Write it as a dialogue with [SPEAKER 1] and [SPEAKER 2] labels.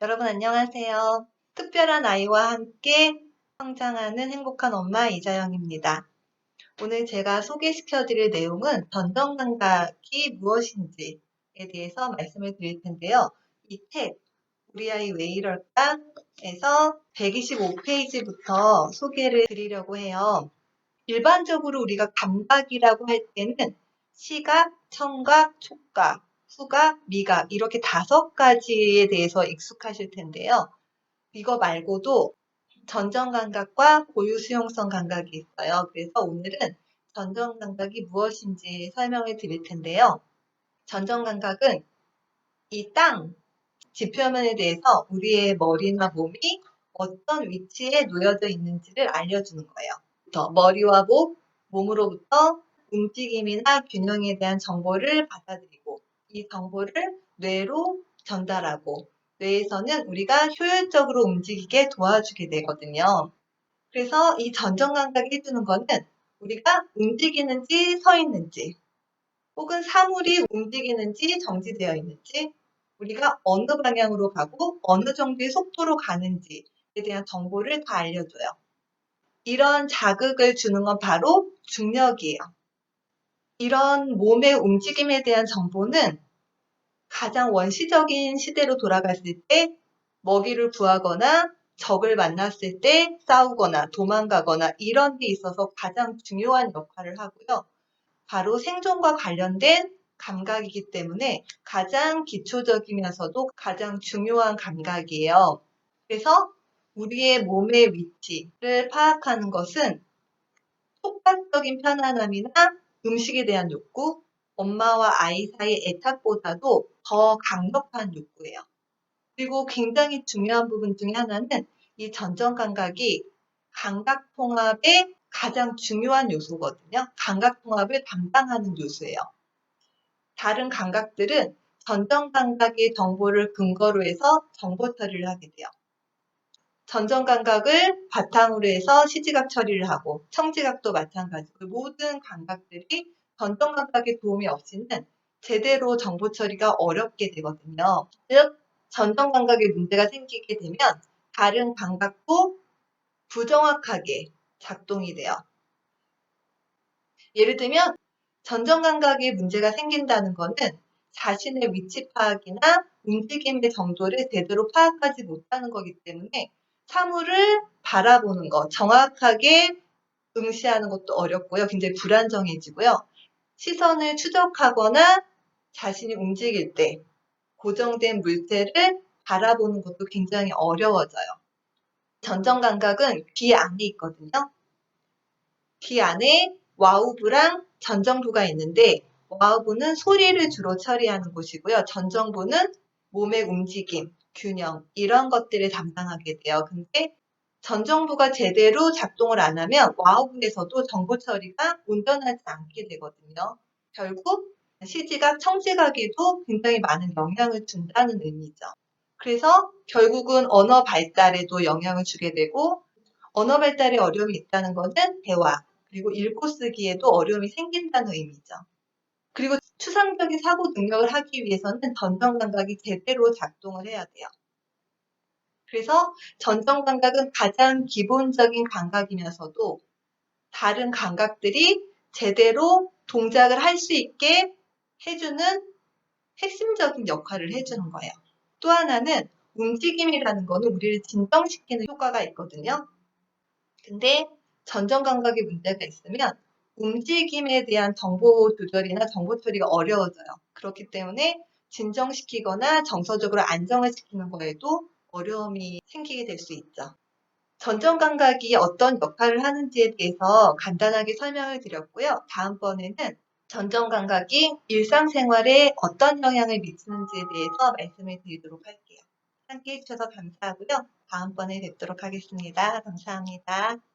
[SPEAKER 1] 여러분 안녕하세요. 특별한 아이와 함께 성장하는 행복한 엄마 이자영입니다. 오늘 제가 소개시켜 드릴 내용은 전정감각이 무엇인지에 대해서 말씀을 드릴 텐데요. 이 책, 우리 아이 왜 이럴까? 에서 125페이지부터 소개를 드리려고 해요. 일반적으로 우리가 감각이라고 할 때는 시각, 청각, 촉각, 후각, 미각 이렇게 다섯 가지에 대해서 익숙하실 텐데요. 이거 말고도 전정 감각과 고유 수용성 감각이 있어요. 그래서 오늘은 전정 감각이 무엇인지 설명을 드릴 텐데요. 전정 감각은 이 땅, 지표면에 대해서 우리의 머리나 몸이 어떤 위치에 놓여져 있는지를 알려주는 거예요. 더 머리와 목, 몸으로부터 움직임이나 균형에 대한 정보를 받아들이고 이 정보를 뇌로 전달하고 뇌에서는 우리가 효율적으로 움직이게 도와주게 되거든요. 그래서 이 전정 감각이 해주는 거는 우리가 움직이는지 서 있는지 혹은 사물이 움직이는지 정지되어 있는지 우리가 어느 방향으로 가고 어느 정도의 속도로 가는지에 대한 정보를 다 알려줘요. 이런 자극을 주는 건 바로 중력이에요. 이런 몸의 움직임에 대한 정보는 가장 원시적인 시대로 돌아갔을 때 먹이를 구하거나 적을 만났을 때 싸우거나 도망가거나 이런 데 있어서 가장 중요한 역할을 하고요. 바로 생존과 관련된 감각이기 때문에 가장 기초적이면서도 가장 중요한 감각이에요. 그래서 우리의 몸의 위치를 파악하는 것은 촉각적인 편안함이나 음식에 대한 욕구, 엄마와 아이 사이 애착보다도 더 강력한 욕구예요. 그리고 굉장히 중요한 부분 중에 하나는 이 전정 감각이 감각 통합의 가장 중요한 요소거든요. 감각 통합을 담당하는 요소예요. 다른 감각들은 전정 감각의 정보를 근거로 해서 정보 처리를 하게 돼요. 전정 감각을 바탕으로 해서 시지각 처리를 하고 청지각도 마찬가지고 모든 감각들이 전정 감각의 도움이 없이는 제대로 정보 처리가 어렵게 되거든요. 즉 전정 감각에 문제가 생기게 되면 다른 감각도 부정확하게 작동이 돼요. 예를 들면 전정 감각에 문제가 생긴다는 것은 자신의 위치 파악이나 움직임의 정도를 제대로 파악하지 못하는 거기 때문에 사물을 바라보는 것, 정확하게 응시하는 것도 어렵고요. 굉장히 불안정해지고요. 시선을 추적하거나 자신이 움직일 때 고정된 물체를 바라보는 것도 굉장히 어려워져요. 전정 감각은 귀 안에 있거든요. 귀 안에 와우부랑 전정부가 있는데 와우부는 소리를 주로 처리하는 곳이고요. 전정부는 몸의 움직임, 균형 이런 것들을 담당하게 돼요. 근데 전 정부가 제대로 작동을 안 하면 와우부에서도 정보 처리가 온전하지 않게 되거든요. 결국 시지각, 청지각에도 굉장히 많은 영향을 준다는 의미죠. 그래서 결국은 언어 발달에도 영향을 주게 되고 언어 발달에 어려움이 있다는 것은 대화 그리고 읽고 쓰기에도 어려움이 생긴다는 의미죠. 그리고 추상적인 사고 능력을 하기 위해서는 전정 감각이 제대로 작동을 해야 돼요. 그래서 전정 감각은 가장 기본적인 감각이면서도 다른 감각들이 제대로 동작을 할 수 있게 해주는 핵심적인 역할을 해주는 거예요. 또 하나는 움직임이라는 거는 우리를 진정시키는 효과가 있거든요. 근데 전정 감각에 문제가 있으면 움직임에 대한 정보 조절이나 정보 처리가 어려워져요. 그렇기 때문에 진정시키거나 정서적으로 안정을 시키는 거에도 어려움이 생기게 될 수 있죠. 전정 감각이 어떤 역할을 하는지에 대해서 간단하게 설명을 드렸고요. 다음번에는 전정 감각이 일상생활에 어떤 영향을 미치는지에 대해서 말씀을 드리도록 할게요. 함께 해주셔서 감사하고요. 다음번에 뵙도록 하겠습니다. 감사합니다.